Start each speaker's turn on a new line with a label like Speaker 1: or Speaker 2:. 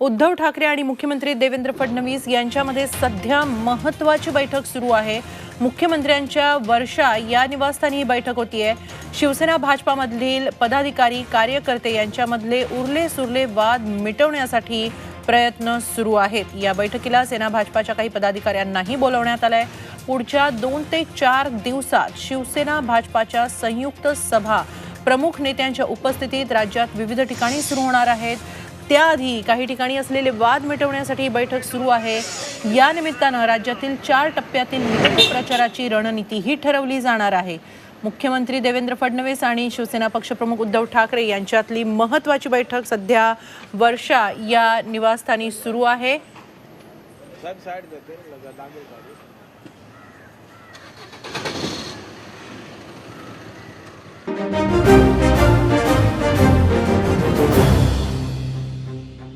Speaker 1: उद्धव ठाकरे आणि मुख्यमंत्री देवेंद्र फडणवीस यांच्यामध्ये सध्या महत्वाची बैठक सुरू आहे. मुख्यमंत्र्यांच्या वर्षा या निवासस्थानी ही बैठक होतीये. शिवसेना भाजपामधील पदाधिकारी कार्यकर्ते यांच्यामधले उरले सुरले वाद मिटवण्यासाठी प्रयत्न सुरू आहेत. या बैठकीला सेना भाजपाच्या काही पदाधिकाऱ्यांनाही बोलवण्यात आलंय. पुढच्या दोन ते चार दिवसात शिवसेना भाजपाच्या संयुक्त सभा प्रमुख नेत्यांच्या उपस्थितीत राज्यात विविध ठिकाणी सुरू होणार आहेत. त्याआधी काही ठिकाणी असलेले वाद मिटवण्यासाठी ही बैठक सुरू आहे. या निमित्तानं राज्यातील चार टप्प्यातील निवडणूक प्रचाराची रणनीतीही ठरवली जाणार आहे. मुख्यमंत्री देवेंद्र फडणवीस आणि शिवसेना पक्षप्रमुख उद्धव ठाकरे यांच्यातली महत्वाची बैठक सध्या वर्षा या निवासस्थानी सुरू आहे.
Speaker 2: thank you